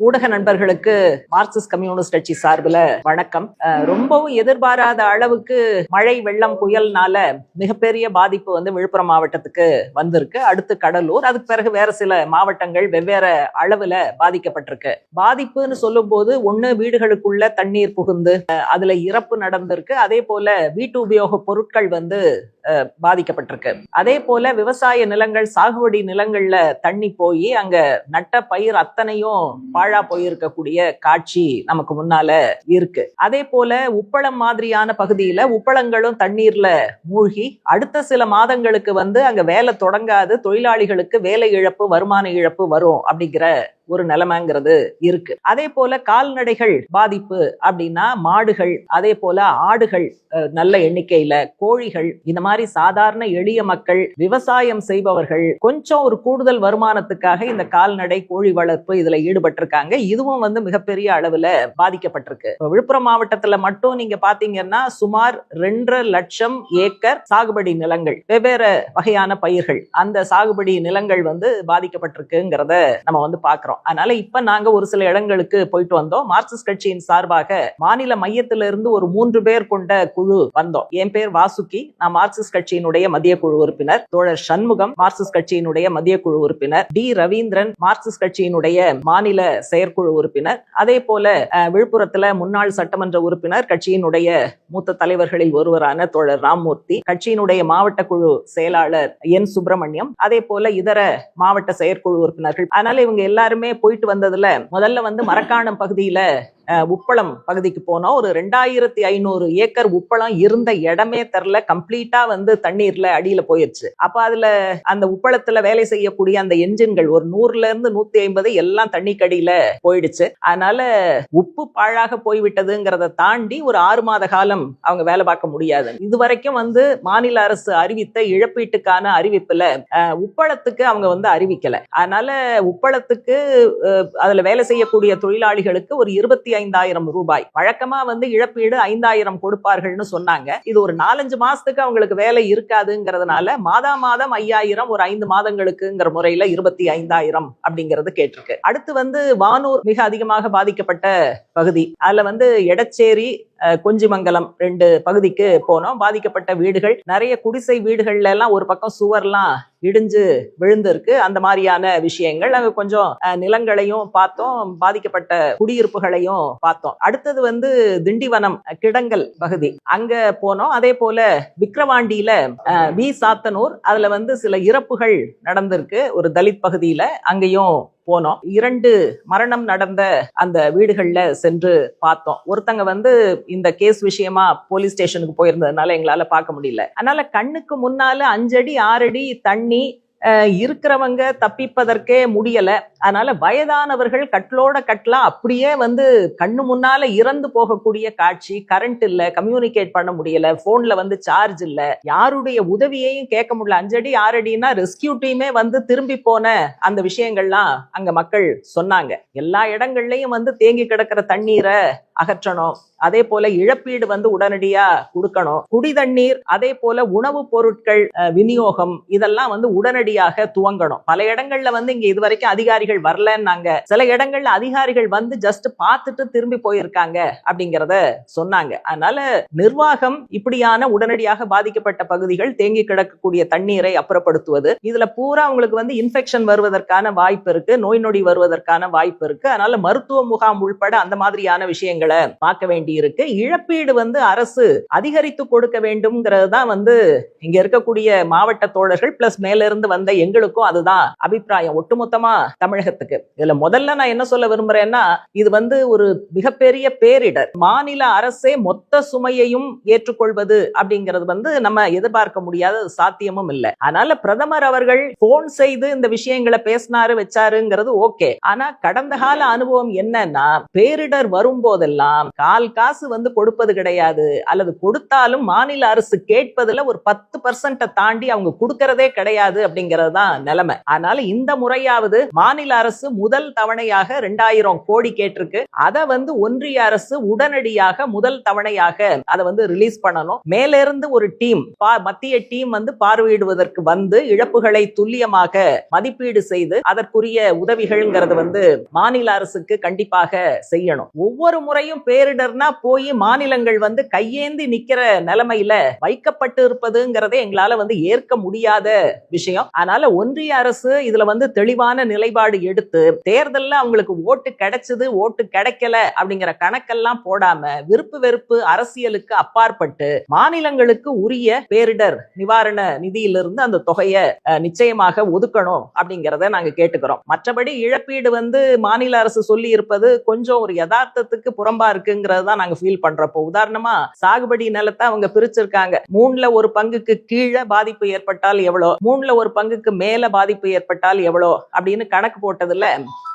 ஊடக நண்பர்களுக்கு Marxist communist கட்சி சார்பில் வணக்கம். ரொம்பவும் எதிர்பாராத அளவுக்கு மழை வெள்ளம் புயல்னால மிகப்பெரிய பாதிப்பு வந்து விழுப்புரம் மாவட்டத்துக்கு வந்திருக்கு. அடுத்து கடலூர். அதுக்கு பிறகு வேற சில மாவட்டங்கள் வெவ்வேறு அளவுல பாதிக்கப்பட்டிருக்கு. பாதிப்புன்னு சொல்லும் போது ஒண்ணு வீடுகளுக்குள்ள தண்ணீர் புகுந்து அஹ் அதுல இறப்பு நடந்திருக்கு. அதே போல வீட்டு உபயோக பொருட்கள் வந்து பாதிக்கப்பட்டிருக்கு. அதே போல விவசாய நிலங்கள் சாகுபடி நிலங்கள்ல தண்ணி போய் அங்க நட்ட பயிர் அத்தனையும் பாழா போயிருக்கக்கூடிய காட்சி நமக்கு முன்னால இருக்கு. அதே போல உப்பளம் மாதிரியான பகுதியில உப்பளங்களும் தண்ணீர்ல மூழ்கி அடுத்த சில மாதங்களுக்கு வந்து அங்க வேலை தொடங்காது தொழிலாளிகளுக்கு வேலை இழப்பு வருமான இழப்பு வரும் அப்படிங்கிற ஒரு நிலைமைங்கிறது இருக்கு. அதே போல கால்நடைகள் பாதிப்பு அப்படின்னா மாடுகள் அதே போல ஆடுகள் நல்ல எண்ணிக்கையில கோழிகள் இந்த மாதிரி சாதாரண எளிய மக்கள் விவசாயம் செய்பவர்கள் கொஞ்சம் ஒரு கூடுதல் வருமானத்துக்காக இந்த கால்நடை கோழி வளர்ப்பு இதுல ஈடுபட்டிருக்காங்க. இதுவும் வந்து மிகப்பெரிய அளவுல பாதிக்கப்பட்டிருக்கு. விழுப்புரம் மாவட்டத்துல மட்டும் நீங்க பாத்தீங்கன்னா சுமார் ரெண்டரை லட்சம் ஏக்கர் சாகுபடி நிலங்கள் வெவ்வேறு வகையான பயிர்கள் அந்த சாகுபடி நிலங்கள் வந்து பாதிக்கப்பட்டிருக்குங்கிறத நம்ம வந்து பாக்குறோம். அதனால இப்ப நாங்க ஒரு சில இடங்களுக்கு போயிட்டு வந்தோம். மார்க்சிஸ்ட் கட்சியின் சார்பாக மாநில மையத்தில இருந்து ஒரு மூன்று பேர் கொண்ட குழு வந்தோம். என் பேர் வாசுகி. நான் மார்க்சிஸ்ட் கட்சியினுடைய மத்திய குழு உறுப்பினர். தோழர் சண்முகம் மார்க்சிஸ்ட் கட்சியினுடைய மத்திய குழு உறுப்பினர். டி ரவீந்திரன் மார்க்சிஸ்ட் கட்சியினுடைய மாநில செயற்குழு உறுப்பினர். அதே போல அஹ், விழுப்புரத்துல முன்னாள் சட்டமன்ற உறுப்பினர் கட்சியினுடைய மூத்த தலைவர்களில் ஒருவரான தோழர் ராம்மூர்த்தி கட்சியினுடைய மாவட்ட குழு செயலாளர் என் சுப்பிரமணியம் அதே போல இதர மாவட்ட செயற்குழு உறுப்பினர்கள். அதனால இவங்க எல்லாருமே போயிட்டு வந்ததுல. முதல்ல வந்து மரக்காணம் பகுதியில உப்பளம் பகுதிக்கு போனோம். ஒரு ரெண்டாயிரத்தி ஐநூறு ஏக்கர் உப்பளம் இருந்த இடமே தெரில. கம்ப்ளீட்டா வந்து தண்ணீர்ல அடியில போயிருச்சு. அப்ப அதுல அந்த உப்பளத்துல வேலை செய்யக்கூடிய அந்த என்ஜின்கள் ஒரு நூறுல இருந்து நூத்தி ஐம்பது எல்லாம் தண்ணிக்கடியில போயிடுச்சு. அதனால உப்பு பாழாக போய்விட்டதுங்கிறத தாண்டி ஒரு ஆறு மாத காலம் அவங்க வேலை பார்க்க முடியாது. இதுவரைக்கும் வந்து மாநில அரசு அறிவித்த இழப்பீட்டுக்கான அறிவிப்புல உப்பளத்துக்கு அவங்க வந்து அறிவிக்கல. அதனால உப்பளத்துக்கு அதுல வேலை செய்யக்கூடிய தொழிலாளிகளுக்கு ஒரு இருபத்தி ஐந்தாயிரம் ரூபாய். வழக்கமா வந்து இழப்பீடு ஐந்தாயிரம் கொடுப்பார்கள்னு சொன்னாங்க. இது ஒரு நாலஞ்சு மாசத்துக்கு அவங்களுக்கு வேலை இருக்காதுங்கிறதுனால மாதா மாதம் ஐயாயிரம் ஒரு ஐந்து மாதங்களுக்குங்கிற முறையில இருபத்தி ஐந்தாயிரம் அப்படிங்கிறது கேட்டிருக்கு. அடுத்து வந்து வானூர் மிக அதிகமாக பாதிக்கப்பட்ட பகுதி. அதுல வந்து எடச்சேரி கொஞ்சிமங்கலம் ரெண்டு பகுதிக்கு போனோம். பாதிக்கப்பட்ட வீடுகள் நிறைய குடிசை வீடுகள்ல எல்லாம் ஒரு பக்கம் சுவர்லாம் இடிஞ்சு விழுந்திருக்கு. அந்த மாதிரியான விஷயங்கள். அங்க கொஞ்சம் நிலங்களையும் பார்த்தோம். பாதிக்கப்பட்ட குடியிருப்புகளையும் பார்த்தோம். அடுத்தது வந்து திண்டிவனம் கிடங்கல் பகுதி. அங்க போனோம். அதே போல விக்கிரவாண்டியில வி சாத்தனூர். அதுல வந்து சில இறப்புகள் நடந்திருக்கு. ஒரு தலித் பகுதியில. அங்கேயும் போனோம். இரண்டு மரணம் நடந்த அந்த வீடுகள்ல சென்று பார்த்தோம். ஒருத்தங்க வந்து இந்த கேஸ் விஷயமா போலீஸ் ஸ்டேஷனுக்கு போயிருந்ததுனால எங்களால பார்க்க முடியல. அதனால கண்ணுக்கு முன்னால அஞ்சடி ஆறடி தண்ணி இருக்கிறவங்க தப்பிப்பதற்கே முடியல. அதனால வயதானவர்கள் கட்டிலோட கட்டலாம். அப்படியே வந்து கண்ணு முன்னால இறந்து போகக்கூடிய காட்சி கரண்ட் இல்ல கம்யூனிகேட் பண்ண முடியல போன்ல வந்து சார்ஜ் இல்ல. யாருடைய உதவியையும் கேட்க முடியல. அஞ்சடி ஆறடினா ரெஸ்கியூ டீமே வந்து திரும்பி போன அந்த விஷயங்கள்லாம் அங்க மக்கள் சொன்னாங்க. எல்லா இடங்கள்லயும் வந்து தேங்கி கிடக்கிற தண்ணீரை அகற்றணும். அதே போல இழப்பீடு வந்து உடனடியா கொடுக்கணும். குடி தண்ணீர் அதே போல உணவுப் பொருட்கள் விநியோகம் இதெல்லாம் வந்து உடனடியாக துவங்கணும். பல இடங்கள்ல வந்து இங்க இதுவரைக்கும் அதிகாரிகள் வரலன்னாங்க. சில இடங்கள்ல அதிகாரிகள் வந்து ஜஸ்ட் பார்த்துட்டு திரும்பி போயிருக்காங்க அப்படிங்கறத சொன்னாங்க. அதனால நிர்வாகம் இப்படியான உடனடியாக பாதிக்கப்பட்ட பகுதிகள் தேங்கி கிடக்கக்கூடிய தண்ணீரை அப்புறப்படுத்துவது. இதுல பூரா உங்களுக்கு வந்து இன்ஃபெக்ஷன் வருவதற்கான வாய்ப்பு இருக்கு. நோய் நொடி வருவதற்கான வாய்ப்பு இருக்கு. அதனால மருத்துவ முகாம் உள்பட அந்த மாதிரியான விஷயங்கள் பார்க்க வேண்டி இருக்கு இழப்பீடு வந்து அரசு அதிகரித்து கொடுக்க வேண்டும்ங்கிறது தான் வந்து இங்க இருக்கக்கூடிய மாவட்ட தோழர்கள் பிளஸ் மேல இருந்து வந்த எங்களுக்கும் அதுதான் அபிப்பிராயம். ஒட்டுமொத்தமா தமிழகத்துக்கு. இதுல முதல்ல நான் என்ன சொல்ல விரும்புறேன்னா இது வந்து ஒரு மிகப்பெரிய பேரிடர். மாநில அரசே மொத்த சுமையையும் ஏற்றுக்கொள்வது அப்படிங்கிறது வந்து நம்ம எதிர்பார்க்க முடியாத சாத்தியமும் இல்லை. அதனால பிரதமர் அவர்கள் போன் செய்து இந்த விஷயங்களை பேசினாரு வச்சாருங்கிறது ஓகே ஆனா கடந்த கால அனுபவம் என்னன்னா பேரிடர் வரும்போதெல்லாம் எல்லாம் கால் காசு வந்து கொடுப்பது கிடையாது. அல்லது கொடுத்தாலும் மாநில அரசு கேட்பதுல ஒரு பத்து பர்சன்ட தாண்டி அவங்க கொடுக்கறதே கிடையாது அப்படிங்கிறது தான் நிலைமை. அதனால இந்த முறையாவது மாநில அரசு முதல் தவணையாக ரெண்டாயிரம் கோடி கேட்டிருக்கு. அதை வந்து ஒன்றிய அரசு உடனடியாக முதல் தவணையாக அதை வந்து ரிலீஸ் பண்ணணும். மேலிருந்து ஒரு டீம் மத்திய டீம் வந்து பார்வையிடுவதற்கு வந்து இழப்புகளை துல்லியமாக மதிப்பீடு செய்து அதற்குரிய உதவிகள்ங்கிறது வந்து மாநில அரசுக்கு கண்டிப்பாக செய்யணும். ஒவ்வொரு முறையும் பேரிடர்னா போய் மாநிலங்கள் வந்து கையேந்தி நிக்கிற நிலைமையில வைக்கப்பட்டு இருப்பதுங்கிறதே எங்களால வந்து ஏற்க முடியாத விஷயம். அதனால ஒன்றிய அரசு இதுல வந்து தெளிவான நிலைப்பாடு எடுத்து தேர்தல்ல அவங்களுக்கு ஓட்டு கிடைச்சது ஓட்டு கிடைக்கல அப்படிங்கிற கணக்கெல்லாம் போடாம விருப்பு வெறுப்பு அரசியலுக்கு அப்பாற்பட்டு மாநிலங்களுக்கு உரிய பேரிடர் நிவாரண நிதியிலிருந்து அந்த தொகையை நிச்சயமாக ஒதுக்கணும் அப்படிங்கிறத நாங்க கேட்டுக்கிறோம். மற்றபடி இழப்பீடு வந்து மாநில அரசு சொல்லி இருப்பது கொஞ்சம் ஒரு யதார்த்தத்துக்கு புறம் குழம்பா இருக்குங்கிறது தான் நாங்க ஃபீல் பண்றப்போ. உதாரணமா சாகுபடி நிலத்தை அவங்க பிரிச்சிருக்காங்க. மூணுல ஒரு பங்குக்கு கீழே பாதிப்பு ஏற்பட்டால் எவ்வளோ? மூணுல ஒரு பங்குக்கு மேல பாதிப்பு ஏற்பட்டால் எவ்வளோ? அப்படின்னு கணக்கு போட்டதுல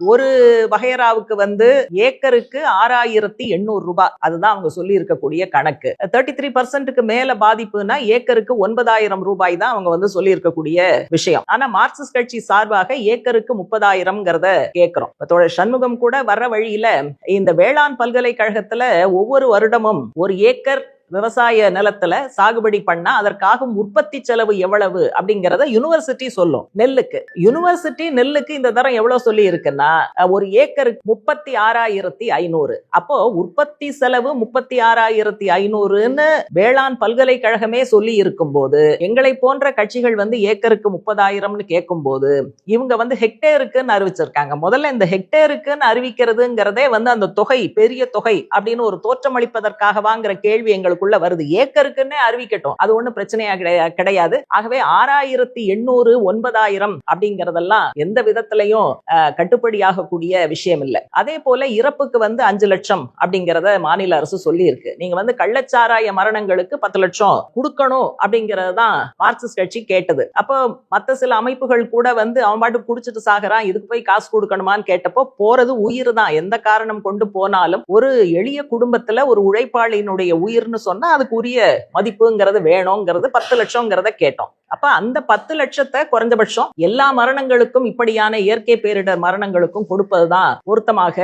ஒரு வகையராவுக்கு வந்து ஏக்கருக்கு ஆறாயிரத்தி எண்ணூறு ரூபாய். அதுதான் அவங்க சொல்லி இருக்கக்கூடிய கணக்கு. தேர்ட்டி த்ரீ பர்சன்ட்டுக்கு மேல பாதிப்புனா ஏக்கருக்கு ஒன்பதாயிரம் ரூபாய் தான் அவங்க வந்து சொல்லி இருக்கக்கூடிய விஷயம். ஆனா மார்க்சிஸ்ட் கட்சி சார்பாக ஏக்கருக்கு முப்பதாயிரம்ங்கிறத கேட்கிறோம் தோழர் சண்முகம் கூட வர்ற வழியில இந்த வேளாண் பல்கலைக்கழகத்துல ஒவ்வொரு வருடமும் ஒரு ஏக்கர் விவசாய நிலத்துல சாகுபடி பண்ணா அதற்காக உற்பத்தி செலவு எவ்வளவு அப்படிங்கறத யூனிவர்சிட்டி சொல்லும் நெல்லுக்கு. யூனிவர்சிட்டி நெல்லுக்கு இந்த தரம் எவ்வளவு சொல்லி இருக்குன்னா ஒரு ஏக்கருக்கு முப்பத்தி ஆறாயிரத்தி ஐநூறு. அப்போ உற்பத்தி செலவு முப்பத்தி ஆறாயிரத்தி ஐநூறுன்னு வேளாண் பல்கலைக்கழகமே சொல்லி இருக்கும்போது எங்களை போன்ற கட்சிகள் வந்து ஏக்கருக்கு முப்பதாயிரம்னு கேட்கும்போது இவங்க வந்து ஹெக்டேருக்குன்னு அறிவிச்சிருக்காங்க. முதல்ல இந்த ஹெக்டேருக்குன்னு அறிவிக்கிறதுங்கிறதே வந்து அந்த தொகை பெரிய தொகை அப்படின்னு ஒரு தோற்றமளிப்பதற்காக வாங்குற கேள்வி எங்களுக்கு எங்களுக்குள்ள வருது. ஏக்கருக்குன்னே அறிவிக்கட்டும். அது ஒண்ணும் பிரச்சனையா கிடையாது. ஆகவே ஆறாயிரத்தி எண்ணூறு ஒன்பதாயிரம் அப்படிங்கறதெல்லாம் எந்த விதத்திலையும் கட்டுப்படியாக கட்டுப்படியாகக்கூடிய விஷயம் இல்லை. அதே போல இறப்புக்கு வந்து அஞ்சு லட்சம் அப்படிங்கறத மாநில அரசு சொல்லி இருக்கு நீங்க வந்து கள்ளச்சாராய மரணங்களுக்கு பத்து லட்சம் கொடுக்கணும் அப்படிங்கறது தான் மார்க்சிஸ்ட் கட்சி கேட்டது. அப்போ மத்த சில அமைப்புகள் கூட வந்து அவன் பாட்டு குடிச்சிட்டு சாகிறான் இதுக்கு போய் காசு கொடுக்கணுமான்னு கேட்டப்போ போறது உயிர் தான். எந்த காரணம் கொண்டு போனாலும் ஒரு எளிய குடும்பத்துல ஒரு உழைப்பாளியினுடைய உயிர்னு சொன்னா அதுக்கு உரிய மதிப்புங்கிறது வேணுங்கிறது பத்து லட்சம்ங்கிறத கேட்டோம். அப்ப அந்த பத்து லட்சத்தை குறைஞ்சபட்சம் எல்லா மரணங்களுக்கும் இப்படியான இயற்கை பேரிடர் மரணங்களுக்கும் கொடுப்பதுதான் பொருத்தமாக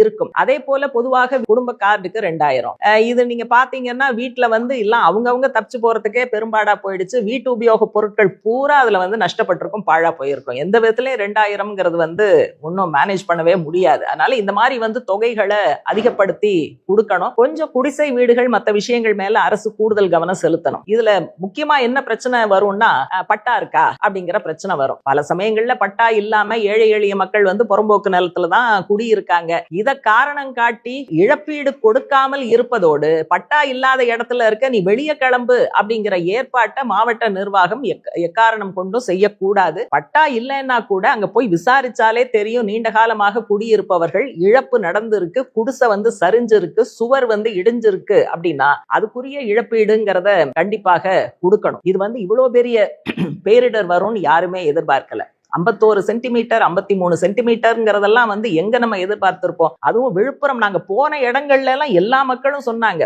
இருக்கும். அதே போல பொதுவாக குடும்ப கார்டுக்கு ரெண்டாயிரம். இது நீங்க பாத்தீங்கன்னா வீட்டுல வந்து எல்லாம் அவங்கவுங்க தப்பிச்சு போறதுக்கே பெரும்பாடா போயிடுச்சு. வீட்டு உபயோக பொருட்கள் பூரா அதுல வந்து நஷ்டப்பட்டிருக்கும் பாழா போயிருக்கும். எந்த விதத்திலயும் ரெண்டாயிரம்ங்கிறது வந்து ஒன்றும் மேனேஜ் பண்ணவே முடியாது. அதனால இந்த மாதிரி வந்து தொகைகளை அதிகப்படுத்தி கொடுக்கணும். கொஞ்சம் குடிசை வீடுகள் மற்ற விஷயங்கள் மேல அரசு கூடுதல் கவனம் செலுத்தணும். இதுல முக்கியமா என்ன பிரச்சனை வரும்னா பட்டா இருக்கா அப்படிங்கிற பிரச்சனை வரும். பல சமயங்கள்ல பட்டா இல்லாம ஏழை எளிய மக்கள் வந்து புறம்போக்கு நிலத்துல தான் குடியிருக்காங்க. இத காரணம் காட்டி இழப்பீடு கொடுக்காமல் இருப்பதோடு பட்டா இல்லாத இடத்துல இருக்க நீ வெளியே கிளம்பு அப்படிங்கிற ஏற்பாட்டை மாவட்ட நிர்வாகம் எக்காரணம் கொண்டும் செய்யக்கூடாது. பட்டா இல்லைன்னா கூட அங்க போய் விசாரிச்சாலே தெரியும். நீண்ட காலமாக குடியிருப்பவர்கள் இழப்பு நடந்திருக்கு குடிசை வந்து சரிஞ்சிருக்கு சுவர் வந்து இடிஞ்சிருக்கு அப்படின்னா அதுக்குரிய இழப்பீடுங்கிறத கண்டிப்பாக கொடுக்கணும். இது வந்து இவ்வளவு பெரிய பேரிடர் வரும்னு யாருமே எதிர்பார்க்கல. ஐம்பத்தோரு சென்டிமீட்டர் ஐம்பத்தி மூணு சென்டிமீட்டர்ங்கிறதெல்லாம் வந்து எங்க நம்ம எதிர்பார்த்திருப்போம். அதுவும் விழுப்புரம் நாங்க போன இடங்கள்ல எல்லாம் எல்லா மக்களும் சொன்னாங்க.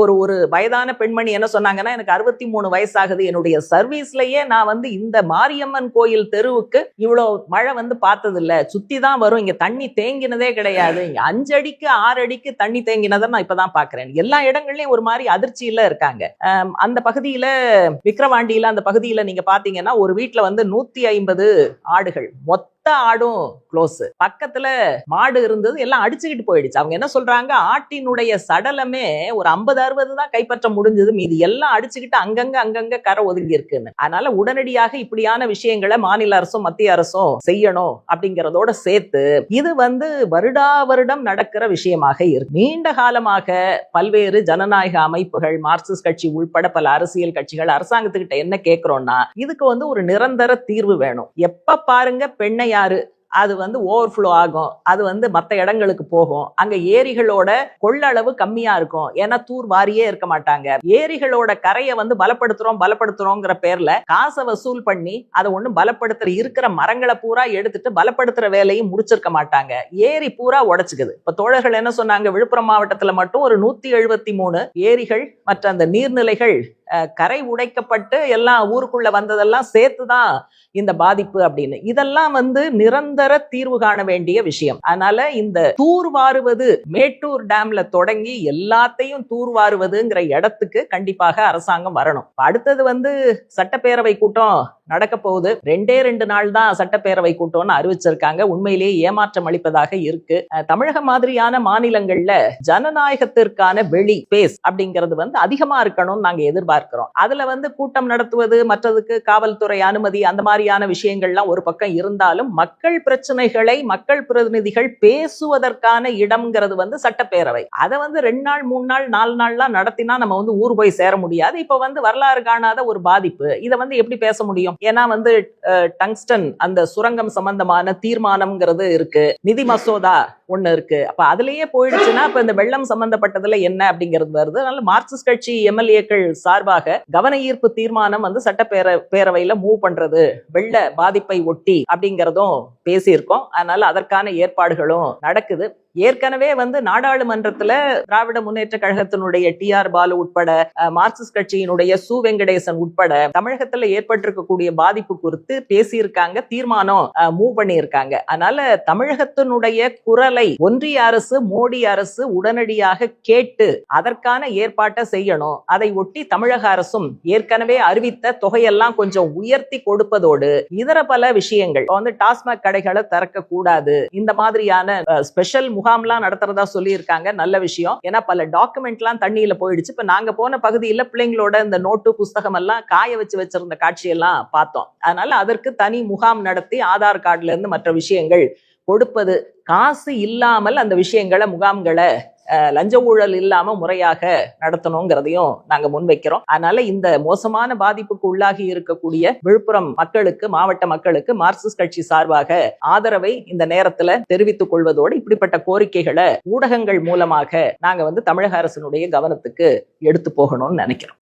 ஒரு ஒரு வயதான பெண்மணி என்ன சொன்னாங்கன்னா எனக்கு அறுபத்தி மூணு வயசாகுது. என்னுடைய சர்வீஸ்லயே நான் வந்து இந்த மாரியம்மன் கோயில் தெருவுக்கு இவ்வளோ மழை வந்து பார்த்தது இல்ல சுத்தி தான் வரும். இங்க தண்ணி தேங்கினதே கிடையாது. அஞ்சு அடிக்கு ஆறு அடிக்கு தண்ணி தேங்கினதை நான் இப்பதான் பாக்குறேன். எல்லா இடங்கள்லயும் ஒரு மாதிரி அதிர்ச்சியில இருக்காங்க. அந்த பகுதியில விக்கிரவாண்டியில அந்த பகுதியில நீங்க பாத்தீங்கன்னா ஒரு வீட்டுல வந்து நூத்தி ஐம்பது ஆடுகள். மொத்த ஆடும் க்ளோஸ் பக்கத்துல மாடு இருந்தது எல்லாம் அடிச்சுக்கிட்டு போயிடுச்சு. அவங்க என்ன சொல்றாங்க? ஆட்டினுடைய சடலமே ஒரு ஐம்பது அறுபது தான் கைப்பற்ற முடிஞ்சது. மீதி எல்லாம் அடிச்சுக்கிட்டு அங்கங்க அங்கங்க கரை ஒதுங்கி இருக்குன்னு. அதனால உடனடியாக இப்படியான விஷயங்களை மாநில அரசும் மத்திய அரசும் செய்யணும் அப்படிங்கிறதோட சேர்த்து இது வந்து வருடா வருடம் நடக்கிற விஷயமாக இருக்கு. நீண்ட காலமாக பல்வேறு ஜனநாயக அமைப்புகள் மார்க்சிஸ்ட் கட்சி உள்பட பல அரசியல் கட்சிகள் அரசாங்கத்துக்கிட்ட என்ன கேட்கிறோம்னா இதுக்கு வந்து ஒரு நிரந்தர தீர்வு வேணும். எப்ப பாருங்க பெண்ணை யாரு? அது வந்து ஓவர்ஃப்ளோ ஆகும். அது வந்து மற்ற இடங்களுக்கு போகும். அங்க ஏரிகளோட கொள்ளளவு கம்மியா இருக்கும். ஏன்னா தூர் வாரியே இருக்க மாட்டாங்க. ஏரிகளோட கரையை வந்து பலப்படுத்துறோம் பலப்படுத்துறோங்கிற பேர்ல காசை வசூல் பண்ணி அதை ஒன்றும் பலப்படுத்துற இருக்கிற மரங்களை பூரா எடுத்துட்டு பலப்படுத்துற வேலையும் முடிச்சிருக்க மாட்டாங்க. ஏரி பூரா உடைச்சுக்குது. இப்ப தோழர்கள் என்ன சொன்னாங்க? விழுப்புரம் மாவட்டத்துல மட்டும் ஒரு நூத்தி எழுபத்தி மூணு ஏரிகள் மற்ற அந்த நீர்நிலைகள் கரை உடைக்கப்பட்டு எல்லாம் ஊருக்குள்ள வந்ததெல்லாம் சேர்த்துதான் இந்த பாதிப்பு அப்படின்னு. இதெல்லாம் வந்து நிரந்தர தீர்வு காண வேண்டிய விஷயம். அதனால இந்த தூர்வாருவது மேட்டூர் டேம்ல தொடங்கி எல்லாத்தையும் தூர்வாருவதுங்கிற இடத்துக்கு கண்டிப்பாக அரசாங்கம் வரணும். அடுத்தது வந்து சட்டப்பேரவை கூட்டம் நடக்க போகுது. ரெண்டே ரெண்டு நாள் தான் சட்டப்பேரவை கூட்டம்னு அறிவிச்சிருக்காங்க. உண்மையிலேயே ஏமாற்றம் அளிப்பதாக இருக்கு. அஹ், தமிழக மாதிரியான மாநிலங்கள்ல ஜனநாயகத்திற்கான வெளி பேஸ் அப்படிங்கிறது வந்து அதிகமா இருக்கணும்னு நாங்க எதிர்பார்க்கிறோம். அதுல வந்து கூட்டம் நடத்துவது மற்றதுக்கு காவல்துறை அனுமதி அந்த மாதிரியான விஷயங்கள்லாம் ஒரு பக்கம் இருந்தாலும் மக்கள் பிரச்சனைகளை மக்கள் பிரதிநிதிகள் பேசுவதற்கான இடம்ங்கிறது வந்து சட்டப்பேரவை. அதை வந்து ரெண்டு நாள் மூணு நாள் நாலு நாள்லாம் நடத்தினா நம்ம வந்து ஊர் போய் சேர முடியாது. இப்ப வந்து வரலாறு காணாத ஒரு பாதிப்பு. இதை வந்து எப்படி பேச முடியும்? ஏன்னா வந்து டங்ஸ்டன் அந்த சுரங்கம் சம்பந்தமான தீர்மானம்ங்கிறது இருக்கு. நிதி மசோதா ஒன்று இருக்கு. அப்ப அதுலயே போயிடுச்சுன்னா இப்போ இந்த வெள்ளம் சம்பந்தப்பட்டதுல என்ன அப்படிங்கிறது வருது. அதனால மார்க்சிஸ்ட் கட்சி எம்எல்ஏக்கள் சார்பாக கவன ஈர்ப்பு தீர்மானம் வந்து சட்டப்பேர பேரவையில மூவ் பண்றது வெள்ள பாதிப்பை ஒட்டி அப்படிங்கிறதும் பேசியிருக்கோம். அதனால அதற்கான ஏற்பாடுகளும் நடக்குது. ஏற்கனவே வந்து நாடாளுமன்றத்துல திராவிட முன்னேற்ற கழகத்தினுடைய டி ஆர் பாலு உட்பட மார்க்சிஸ்ட் கட்சியினுடைய சு வெங்கடேசன் உட்பட தமிழகத்துல ஏற்பட்டிருக்கக்கூடிய பாதிப்பு குறித்து பேசியிருக்காங்க தீர்மானம் மூவ் பண்ணியிருக்காங்க. அதனால தமிழகத்தினுடைய குரலை ஒன்றிய அரசு மோடி அரசு உடனடியாக கேட்டு அதற்கான ஏற்பாட்டை செய்யணும். அதை ஒட்டி தமிழக அரசும் ஏற்கனவே அறிவித்த தொகையெல்லாம் கொஞ்சம் உயர்த்தி கொடுப்பதோடு இதர பல விஷயங்கள். வந்து டாஸ்மாக் கடைகளை திறக்க கூடாது இந்த மாதிரியான ஸ்பெஷல் முகாம்லாம் நடத்துறதா சொல்லியிருக்காங்க. நல்ல விஷயம். ஏன்னா பல டாக்குமெண்ட்லாம் தண்ணியில போயிடுச்சு. இப்ப நாங்க போன பகுதியில பிள்ளைங்களோட இந்த நோட்டு புஸ்தகம் எல்லாம் காய வச்சு வச்சிருந்த காட்சியெல்லாம் பார்த்தோம். அதனால அதற்கு தனி முகாம் நடத்தி ஆதார் கார்டுல இருந்து மற்ற விஷயங்கள் கொடுப்பது. காசு இல்லாமல் அந்த விஷயங்களை முகாம்களை லஞ்ச ஊழல் இல்லாம முறையாக நடத்தணுங்கிறதையும் நாங்க முன்வைக்கிறோம். அதனால இந்த மோசமான பாதிப்புக்கு உள்ளாகி இருக்கக்கூடிய விழுப்புரம் மக்களுக்கு மாவட்ட மக்களுக்கு மார்க்சிஸ்ட் கட்சி சார்பாக ஆதரவை இந்த நேரத்துல தெரிவித்துக் கொள்வதோடு இப்படிப்பட்ட கோரிக்கைகளை ஊடகங்கள் மூலமாக நாங்க வந்து தமிழக அரசினுடைய கவனத்துக்கு எடுத்து போகணும்னு நினைக்கிறோம்.